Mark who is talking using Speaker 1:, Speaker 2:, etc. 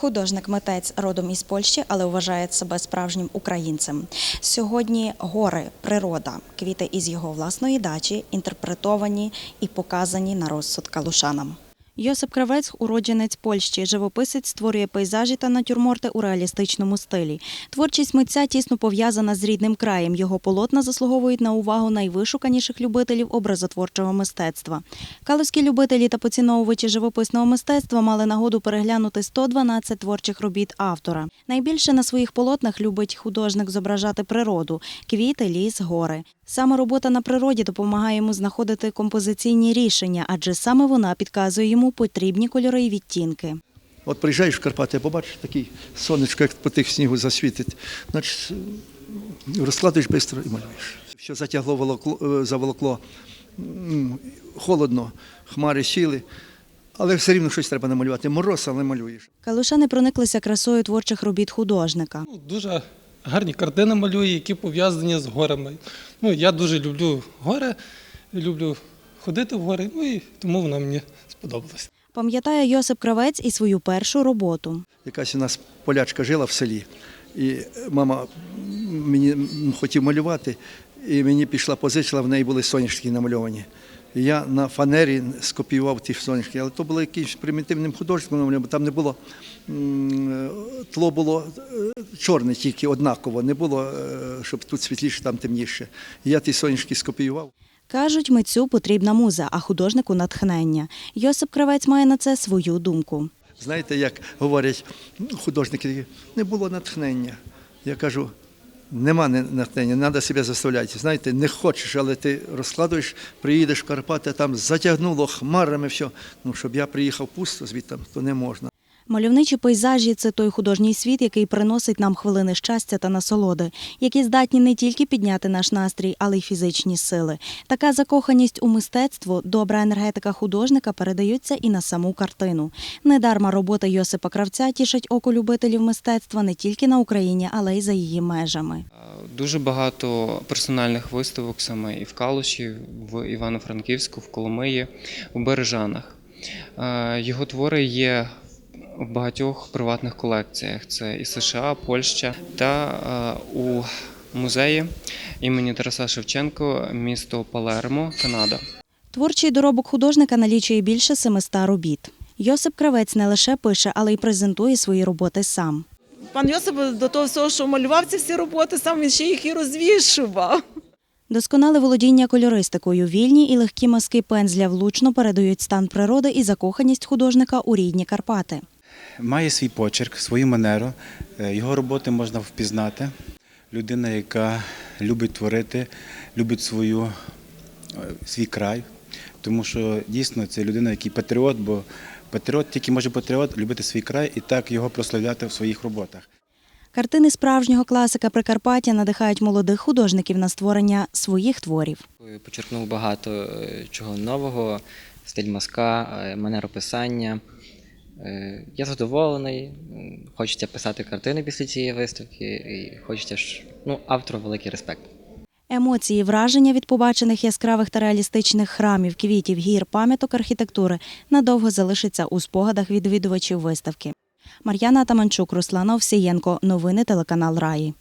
Speaker 1: Художник-митець родом із Польщі, але вважає себе справжнім українцем. Сьогодні гори, природа, квіти із його власної дачі інтерпретовані і показані на розсуд калушанам. Йосип Кравець, уродженець Польщі, живописець створює пейзажі та натюрморти у реалістичному стилі. Творчість митця тісно пов'язана з рідним краєм. Його полотна заслуговують на увагу найвишуканіших любителів образотворчого мистецтва. Калузькі любителі та поціновувачі живописного мистецтва мали нагоду переглянути 112 творчих робіт автора. Найбільше на своїх полотнах любить художник зображати природу – квіти, ліс, гори. Саме робота на природі допомагає йому знаходити композиційні рішення, адже саме вона підказує йому потрібні кольори і відтінки.
Speaker 2: От приїжджаєш в Карпати, побачиш такий сонечко, як по тих снігу засвітить, значить розкладуєш швидко і малюєш. Все затягло волокло, е, заволокло, холодно, хмари сіли, але все рівно щось треба намалювати. Мороз, але малюєш.
Speaker 1: Калушани прониклися красою творчих робіт художника.
Speaker 3: Ну, Дуже гарні картини малює, які пов'язані з горами. Ну, я дуже люблю гори, люблю ходити в гори, ну і тому вона мені сподобалася.
Speaker 1: Пам'ятає Йосип Кравець і свою першу роботу.
Speaker 2: Якась у нас полячка жила в селі, і мама мені хотів малювати, і мені пішла позичила, в неї були соняшки намальовані. Я на фанері скопіював ті соняшки, але то було якимось примітивним художником, бо там не було тло було е, чорне тільки однаково, не було, е, щоб тут світліше, там темніше. Я ті соняшки скопіював.
Speaker 1: Кажуть, митцю потрібна муза, а художнику натхнення. Йосип Кравець має на це свою думку.
Speaker 2: Знаєте, як говорять ну, художники, не було натхнення. Я кажу, нема не- натхнення, треба себе заставляти. Знаєте, не хочеш, але ти розкладуєш, приїдеш в Карпати, там затягнуло хмарами все. Ну, щоб я приїхав пусто звідти, то не можна.
Speaker 1: Мальовничі пейзажі це той художній світ, який приносить нам хвилини щастя та насолоди, які здатні не тільки підняти наш настрій, але й фізичні сили. Така закоханість у мистецтво, добра енергетика художника передаються і на саму картину. Недарма робота Йосипа Кравця тішить око любителів мистецтва не тільки на Україні, але й за її межами.
Speaker 4: Дуже багато персональних виставок саме і в Калуші, в Івано-Франківську, в Коломиї, у Бережанах. Його твори є в багатьох приватних колекціях. Це і США, Польща та е, у музеї імені Тараса Шевченко, місто Палермо, Канада.
Speaker 1: Творчий доробок художника налічує більше 700 робіт. Йосип Кравець не лише пише, але й презентує свої роботи сам.
Speaker 5: Пан Йосип до того всього, що малював ці всі роботи, сам він ще їх і розвішував.
Speaker 1: Досконале володіння кольористикою, вільні і легкі мазки пензля влучно передають стан природи і закоханість художника у рідні Карпати.
Speaker 6: Має свій почерк, свою манеру. Е, Його роботи можна впізнати. Людина, яка любить творити, любить свою, е, свій край. Тому що дійсно це людина, який патріот, бо патріот тільки може патріот любити свій край і так його прославляти в своїх роботах.
Speaker 1: Картини справжнього класика Прикарпаття надихають молодих художників на створення своїх творів.
Speaker 7: Почерпнув багато е, чого нового, стиль мазка, е, манерописання. Е, Я задоволений. Хочеться писати картини після цієї виставки, і хочеться ну, автору великий респект.
Speaker 1: Емоції, враження від побачених яскравих та реалістичних храмів, квітів, гір, пам'яток архітектури надовго залишаться у спогадах відвідувачів виставки. Мар'яна Атаманчук, Руслана Овсієнко. Новини телеканал Раї.